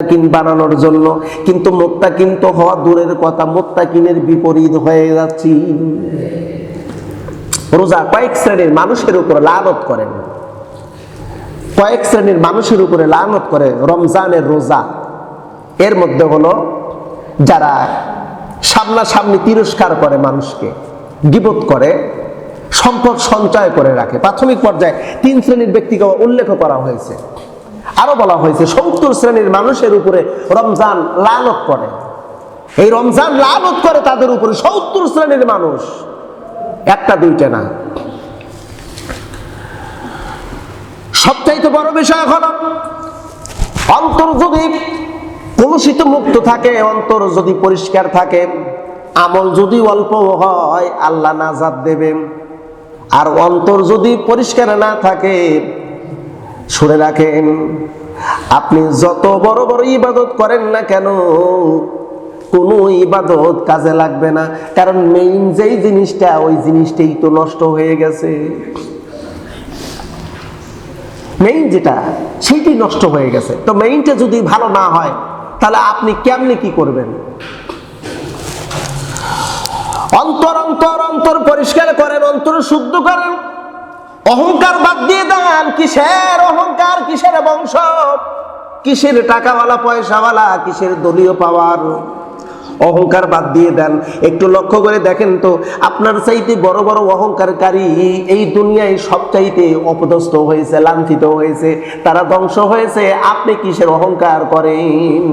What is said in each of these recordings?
মোত্তাকিন বানানোর জন্য। কিন্তু মোত্তাকিন তো হওয়া দূরের কথা, মোত্তাকিনের বিপরীত হয়ে যাচ্ছি। রোজা কয়েক শ্রেণির মানুষের উপরে লানত করেন কয়েক শ্রেণির মানুষের উপরে লানত করে রমজানের রোজা। এর মধ্যে হলো যারা সামনাসামনি তিরস্কার করে মানুষকে, গিবত করে, সম্পদ সঞ্চয় করে রাখে। প্রাথমিক পর্যায়ে তিন শ্রেণির ব্যক্তিকে উল্লেখ করা হয়েছে। আরও বলা হয়েছে, সত্তর শ্রেণির মানুষের উপরে রমজান লালত করে। এই রমজান লালত করে তাদের উপরে সত্তর শ্রেণির মানুষ। একটা, দুইটা না। সবচাইতে বড় বিষয় হলো, অন্তর যদি কলুষিত মুক্ত থাকে, অন্তর যদি পরিষ্কার থাকে, আমল যদি অল্প হয়, আল্লাহ নাজাদ দেবেন। আর অন্তর যদি পরিষ্কার না থাকে শুনে রাখেন, আপনি যত বড় বড় ইবাদত করেন না কেন, কোনো ইবাদত কাজে লাগবে না। কারণ মেইন যেই জিনিসটা, ওই জিনিসটাই তো নষ্ট হয়ে গেছে। মেইন যেটা সেইটাই নষ্ট হয়ে গেছে। তো মেইনটা যদি ভালো না হয়, তাহলে আপনি কেমনে কি করবেন? অন্তর অন্তর অন্তর পরিষ্কার করেন, অন্তর শুদ্ধ করেন। অহংকার বাদ দিয়ে দেন, কিসের অহংকার, কিসের বংশ? কিসের টাকাওয়ালা, পয়সাওয়ালা, কিসের দলীয় পাওয়ার? অহংকার বাদ দিয়ে দেন। একটু লক্ষ্য করে দেখেন তো, আপনার চাইতে বড় বড় অহংকারকারী এই দুনিয়ায় সব চাইতে অপদস্থ হয়েছে, লাঞ্ছিত হয়েছে, তারা ধ্বংস হয়েছে। আপনি কিসের অহংকার করেন?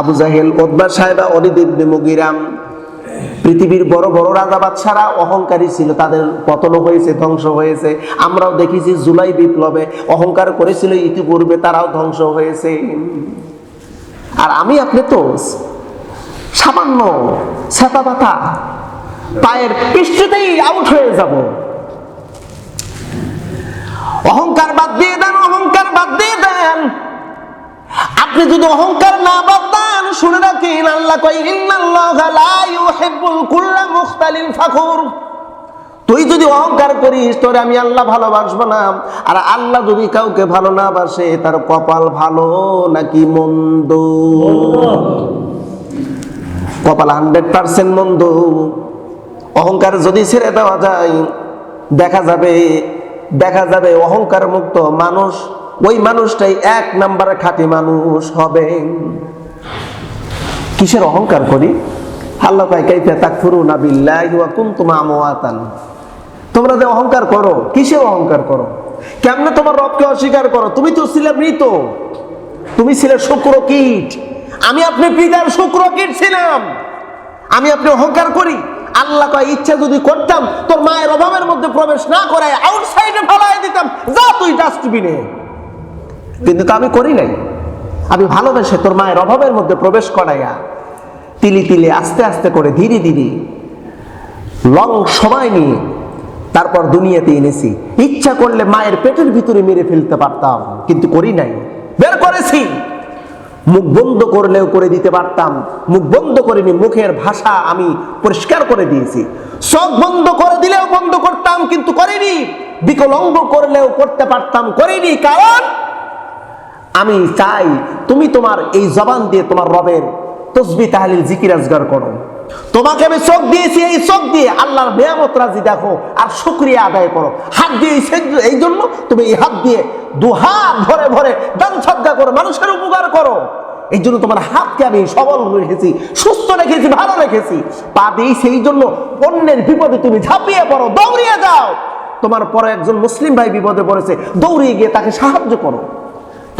আবু জাহেল ওদবা সাহেবা অনিদিব্নে মুগিরাম পৃথিবীর বড় বড় রাজা বাদশারা অহংকারী ছিল, তাদের পতন হয়েছে, ধ্বংস হয়েছে। আমরাও দেখেছি জুলাই বিপ্লবে অহংকার করেছিল, ইতিপূর্বে তারাও ধ্বংস হয়েছে। আর আমি আপনি তো সামান্য ছাতা পাতা পায়ের পৃষ্ঠতেই আউট হয়ে যাব। অহংকার বাদ দিয়ে দেন, অহংকার বাদ দিয়ে দেন। আপনি যদি অহংকার না বাদ দেন শুনে রাখেন, আল্লাহ কই ইন্নাল্লাহা লা ইউহিব্বুল কুল্লা মুখতালিন ফাখুর। তুই যদি অহংকার করিস, তোরে আমি আল্লাহ ভালোবাসবো না। আর আল্লাহ যদি কাউকে ভালো না বাসে, তার কপাল ভালো নাকি মন্দ? কপাল হান্ড্রেড পার্সেন্ট মন্দ। অহংকার যদি ছেড়ে দেওয়া যায়, দেখা যাবে দেখা যাবে অহংকার মুক্ত মানুষ ওই মানুষটাই এক নাম্বারে খাঁটি মানুষ হবে। কিসের অহংকার করি? আল্লাহ পাই কাইফা তাকফুরুনা বিল্লাহি ওয়া কুনতুম আমওয়াতান? তোমরা যে অহংকার করো কিসের অহংকার করো? কেমনে তোমার রবকে অস্বীকার করো? তুমি তো ছিলে মৃত। তুমি ছিলে শুক্র কীট। আমি আপনি পিতার শুক্র কীট ছিলাম। আমি আপনি অহংকার করি। আল্লাহ কয়, ইচ্ছা যদি করতাম, তোর মায়ের অভাবের মধ্যে প্রবেশ না করায় আউটসাইডে ফেলাই দিতাম। যা তুই ডাস্টবিনে কিন্তু তা আমি করি নাই। আমি ভালোবেসে তোর মায়ের অভাবের মধ্যে প্রবেশ করাইয়া তিলি তিলে আস্তে আস্তে করে ধীরে ধীরে লং সময় নিয়ে তারপর দুনিয়াতে এনেছি। ইচ্ছা করলে মায়ের পেটের ভিতরে মেরে ফেলতে পারতাম, কিন্তু করি নাই। বের করেছি। মুখ বন্ধ করলেও করে দিতে পারতাম। মুখ বন্ধ করিনি, মুখের ভাষা আমি পরিষ্কার করে দিয়েছি। চোখ বন্ধ করে দিলেও বন্ধ করতাম, কিন্তু করিনি। বিকলঙ্গ করলেও করতে পারতাম, করিনি। কারণ আমি চাই তুমি তোমার এই জবান দিয়ে তোমার রবের তসবি তাহলিল জিকির আজগার করো। তোমাকে আমি চোখ দিয়েছি, এই চোখ দিয়ে আল্লাহর নিয়ামত রাজি দেখো আর শুক্রিয়া আদায় করো। হাত দিয়ে এই জন্য তুমি এই হাত দিয়ে দু হাত ভরে ভরে দান সজ্জা করো, মানুষের উপকার করো। এই জন্য তোমার হাতকে আমি সবল রেখেছি, সুস্থ রেখেছি, ভালো রেখেছি। পা দিই সেই জন্য অন্যের বিপদে তুমি ঝাঁপিয়ে পড়ো, দৌড়িয়ে যাও। তোমার পরে একজন মুসলিম ভাই বিপদে পড়েছে, দৌড়িয়ে গিয়ে তাকে সাহায্য করো।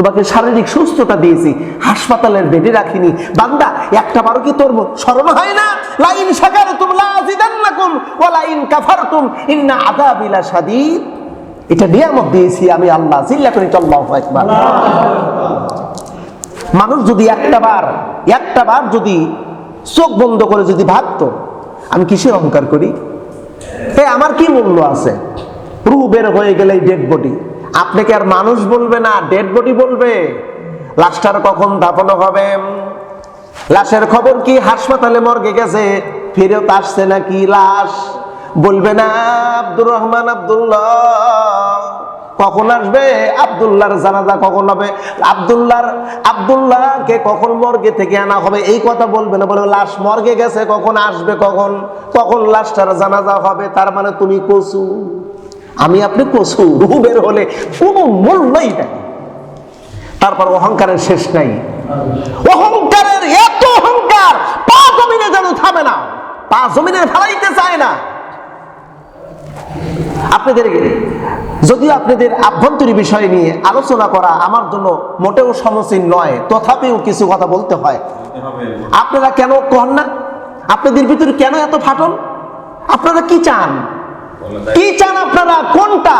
তোমাকে শারীরিক সুস্থতা দিয়েছি। হাসপাতালের বেডে রাখিনি। বান্দা, একটা বারো কি তোর স্মরণ হয় না? লাইন শাকার তুম লাজিদান্নাকুম ওয়া লাইন কাফারতুম। ইন্না আযাবিলা শাদীদ এটা নিয়ামত দিয়েছি আমি আল্লাহ। জিল্লা করে আল্লাহু আকবার। মানুষ যদি একটা বার একটা বার যদি চোখ বন্ধ করে যদি ভাবতো, আমি কিসের অহংকার করি? এ, আমার কি মূল্য আছে? রু বের হয়ে গেলে ডেড বডি আপনাকে আর মানুষ বলবে না? ডেড বডি বলবে? লাশটার কখন দাফন হবে? লাশের খবর কি? হাসপাতালে মর্গে গেছে। ফেরত আসছে নাকি লাশ? বলবে না, আব্দুর রহমান, আব্দুল্লাহ। কখন আসবে? আবদুল্লাহর জানাজা কখন হবে? আবদুল্লাহর, আবদুল্লাহকে কখন মর্গে থেকে আনা হবে? এই কথা বলবে না, বলে লাশ মর্গে গেছে, কখন আসবে, কখন? কখন লাশটার জানাজা হবে? তার মানে তুমি কসু। আমি আপনি কসু রুহু বের হলে কোনো মূল্যই নাই। তারপর অহংকারের শেষ নাই। অহংকারের এত অহংকার, পা জমিনে যেন থামে না, পা জমিনে ফেলাইতে চায় না। আপনাদের, যদিও আপনাদের আভ্যন্তরীণ বিষয় নিয়ে আলোচনা করা আমার জন্য মোটেও সমসীন নয়, তথাপিও কিছু কথা বলতে হয়। আপনারা কেন কন না? আপনাদের ভিতরে কেন এত ফাটল? আপনারা কি চান? কি চান আপনারা? কোনটা?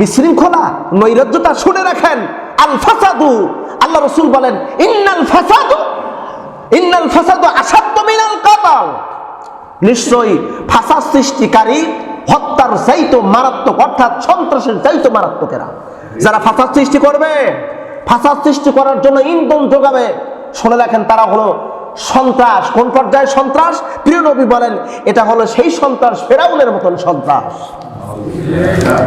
বিশৃঙ্খলা নৈরাজ্যতা শুনে রাখেন। আল ফাসাদু আল্লাহ রসুল বলেন ইন্নাল ফাসাদু ইন্নাল ফাসাদু আসাদ্দ মিনাল কাতাল। নিশ্চয়ই ফাসাদ সৃষ্টিকারী হত্যার চাইতো মারাত্মক অর্থাৎ সন্ত্রাসের চাইতো মারাত্মকেরা যারা ফাসাদ সৃষ্টি করবে ফাসাদ সৃষ্টি করার জন্য ইন্ধন যোগাবে শুনে রাখেন তারা হলো সন্ত্রাস। কোন পর্যায়ে সন্ত্রাস? প্রিয় নবী বলেন, এটা হলো সেই সন্ত্রাস ফেরাউনের মতন সন্ত্রাস।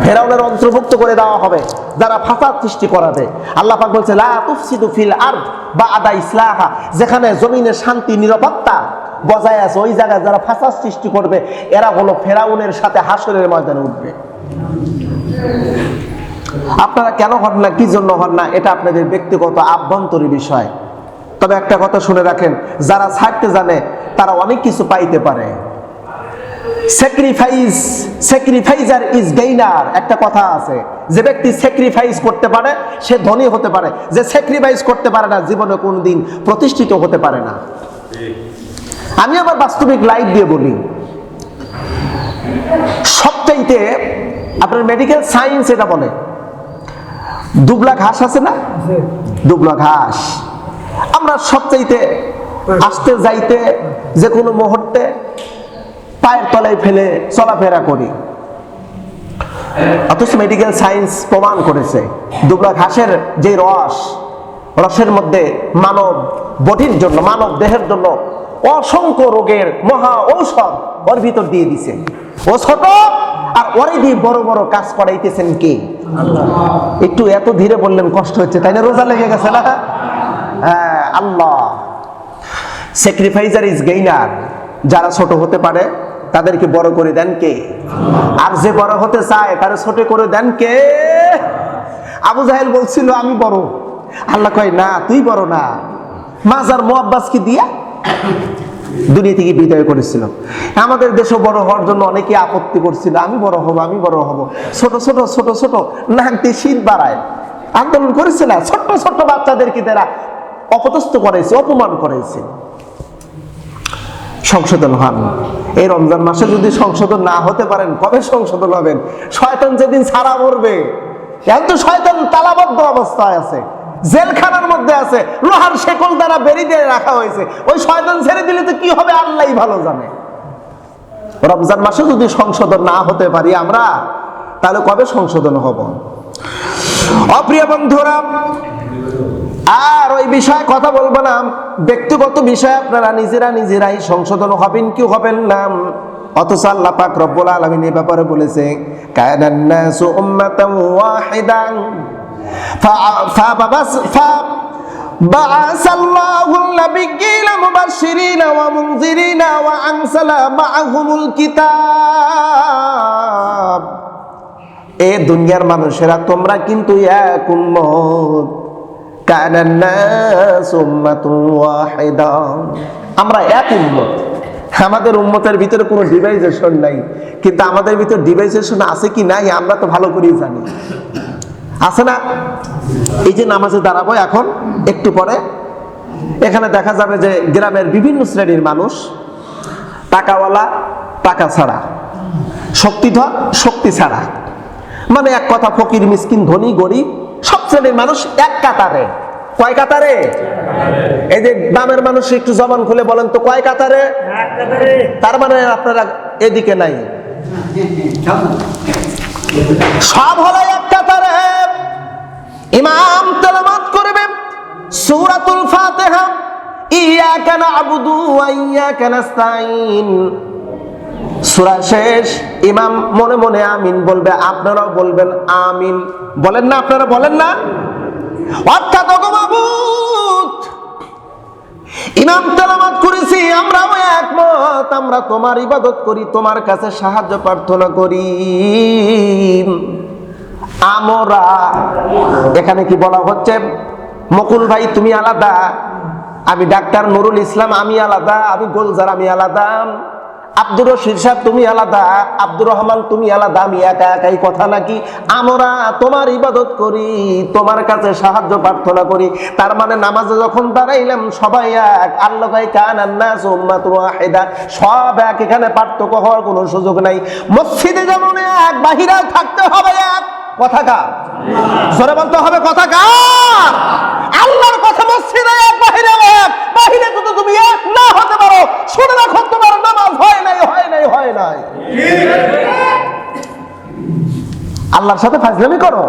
ফেরাউনের অন্তর্ভুক্ত করে দেওয়া হবে, যারা ফাসাদ সৃষ্টি করাবে। আল্লাহ পাক বলছে, লা তুফসিদু ফিল আরদ বাদা ইসলাহা যেখানে জমিনে শান্তি, নিরাপত্তা বজায় আছে, ওই জায়গায় যারা ফাসাদ সৃষ্টি করবে, এরা হলো ফেরাউনের সাথে হাসরের ময়দানে উঠবে। আপনারা কেন হন না, কি জন্য হন না, এটা আপনাদের ব্যক্তিগত, আভ্যন্তরীণ বিষয়। তবে একটা কথা শুনে রাখেন যারা ছাড়তে জানে তারা অনেক কিছু পাইতে পারে। স্যাক্রিফাইস স্যাক্রিফাইজার ইজ গেইনার একটা কথা আছে যে ব্যক্তি স্যাক্রিফাইস করতে পারে সে ধনী হতে পারে। যে স্যাক্রিফাইস করতে পারে না জীবনে কোনোদিন প্রতিষ্ঠিত হতে পারে না। আমি আমার বাস্তবিক লাইফ দিয়ে বলি। সবচাইতে আপনার মেডিকেল সায়েন্স এটা বলে। দুবলা ঘাস আছে না? দুবলা ঘাস। আমরা সবচাইতে আসতে যাইতে যে কোনো মুহূর্তে পায়ের তলায় ফেলে চলাফেরা করি। অথচ মেডিকেল সায়েন্স প্রমাণ করেছে দুবলা ঘাসের যে রস, রসের মধ্যে মানব বডির জন্য, মানব দেহের জন্য অসংখ্য রোগের মহা ঔষধ ওর ভিতর দিয়ে দিছে। ও ছোট আর ওরে দিয়ে বড় বড় কাজ করাইতেছেন কে? একটু এত ধীরে বললেন কষ্ট হচ্ছে, তাই না? রোজা লেগে গেছে না? হ্যাঁ আল্লাহ। স্যাক্রিফাইজার ইজ গেইনার যারা ছোট হতে পারে তাদেরকে বড় করে দেন কে? আর যে বড় হতে চায় তারা ছোট করে দেন কে? আবু জাহেল বলছিল আমি বড়। আল্লাহ কয় না তুই বড় না। মাজার মোয়াব্বাসকে দিয়া দুনিয়া থেকে বিদায় করেছিল। আমাদের দেশে বড় হওয়ার জন্য অনেকে আপত্তি করছিল আমি বড় হব আমি বড় হব। ছোট ছোট ছোট ছোট নাক দিয়ে শীত বাড়ায়। আন্দোলন করেছে না ছোট্ট ছোট্ট বাচ্চাদেরকে তারা অপদস্থ করেছে অপমান করেছে সংশোধন হন। এই রমজান মাসে যদি সংশোধন না হতে পারেন, কবে সংশোধন হবেন? শয়তান যেদিন ছাড়া মরবে, এখন তো শয়তান তালাবদ্ধ অবস্থায় আছে, জেলখানার মধ্যে আছে, লোহার শেকল দ্বারা বেরি দিয়ে রাখা হয়েছে। ওই শয়তান ছেড়ে দিলে তো কি হবে আল্লাহ ভালো জানে। রমজান মাসে যদি সংশোধন না হতে পারি আমরা, তাহলে কবে সংশোধন হব? অপ্রিয় বন্ধুরা আর ওই বিষয়ে কথা বলবো না ব্যক্তিগত বিষয় আপনারা নিজেরা নিজেরাই সংশোধন হবেন কি হবেন না অথচ আল্লাহ পাক রব্বুল আলামিন এই ব্যাপারে বলেছে কায়ানান নাসু উম্মাতান ওয়াহিদান فبس فبعث الله النبيين مبشرين ومنذرين وأنزل معهم الكتاب এ দুনিয়ার মানুষেরা তোমরা কিন্তু এক উম্মত আমরা এক উম্মত। আমাদের উম্মতের ভিতরে কোনো ডিভাইজেশন নাই। কিন্তু আমাদের ভিতরে ডিভাইজেশন আছে কি নাই, আমরা তো ভালো করেই জানি। আছে না? এই যে নামাজে দাঁড়াবো এখন, একটু পরে। এখানে দেখা যাবে যে গ্রামের বিভিন্ন শ্রেণির মানুষ টাকাওয়ালা, টাকা ছাড়া, শক্তিধর, শক্তি ছাড়া। মানে এক কথা, ফকির, মিসকিন, ধনী, গরিব, সব শ্রেণির মানুষ এক কাতারে। কয় কাতারে? এই যে দামের মানুষ একটু জবান খুলে বলেন তো, কয় কাতারে? তার মানে আপনারা এদিকে নাই। সব হলো এক কাতারে। ইমাম তেলামাত করবে সূরাতুল ফাতিহা, ইয়াকা না'বুদু ওয়া ইয়াকা নাস্তাঈন। সুরা শেষ। ইমাম মনে মনে আমিন বলবে, আপনারাও বলবেন আমিন। বলেন না, আপনারা বলেন না? অর্থাৎ ইমাম তেলামাত করেছি, আমরাও একমত, আমরা তোমার ইবাদত করি, তোমার কাছে সাহায্য প্রার্থনা করি। আমরা, এখানে কি বলা হচ্ছে? মকুল ভাই, তুমি আলাদা, আমি ডাক্তার নুরুল ইসলাম, আমি আলাদা, আমি গোলজার, আমি আলাদা। আব্দুর রশিদ সাহেব, তুমি আলাদা। আব্দুর রহমান, তুমি আলাদা। আমি একা একাই কথা নাকি? আমরা তোমার ইবাদত করি, তোমার কাছে সাহায্য প্রার্থনা করি। তার মানে নামাজে যখন দাঁড়াইলাম, সবাই এক। আল্লাহ কান আন্নাস উম্মাতুন ওয়াহিদা। সব এক। এখানে পার্থক্য হওয়ার কোনো সুযোগ নাই। মসজিদে যেমন এক বাহিরায় থাকতে হবে এক। কথা কার? জোরে বলতে হবে, কথা কার? আল্লাহর কথা মসজিদে এক বাহিরে এক। বাহিরে যদি তুমি এক না হতে পারো শুনে রাখো, তোমার নামাজ হয় নাই হয় নাই হয় নাই। আল্লাহর সাথে ফাজলামি করো।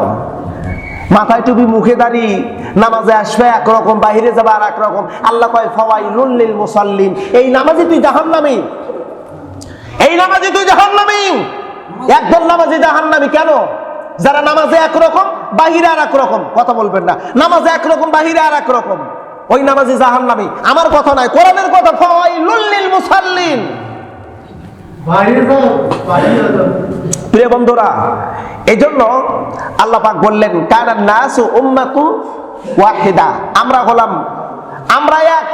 মাথায় টুপি, মুখে দাঁড়ি, নামাজে আসবে একরকম, বাহিরে যাবে আর একরকম আল্লাহ কয় ফওয়াই লুল্লিল মুসাল্লিন এই নামাজে তুই জাহান্নামী। এই নামাজে তুই জাহান্নামী। একদল নামাজে জাহান্নামী কেন? যারা নামাজে একরকম, বাহিরে আর একরকম কথা বলবেন না। নামাজে একরকম, বাহিরে আর একরকম ওই নামাজে জাহান্নামী। আমার কথা নাই কোরআনের কথা ফওয়াই লুল্লিল মুসাল্লিন। প্রিয় বন্ধুরা এই জন্য আল্লাহ পাক বললেন কানান নাসু উম্মাতু ওয়াহিদা। আমরা হলাম আমরা এক।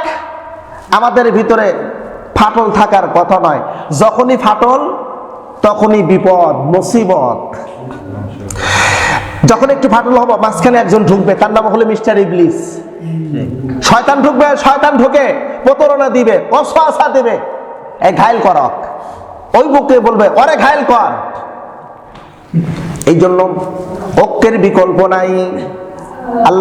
আমাদের ভিতরে ফাটল থাকার কথা নয়। যখনই ফাটল তখনই বিপদ মুসিবত। যখন একটু ফাটল হব মাঝখানে একজন ঢুকবে তার নাম হলো মিস্টার ইবলিস। শয়তান ঢুকবে, শয়তান ঢুকে প্রতারণা দিবে অসহাসা দেবে। এ ঘায়ল করক। ওই বুকে বলবে অরে ঘায়ল কর। এই জন্য ঐক্যের বিকল্প নাই। আল্লাহ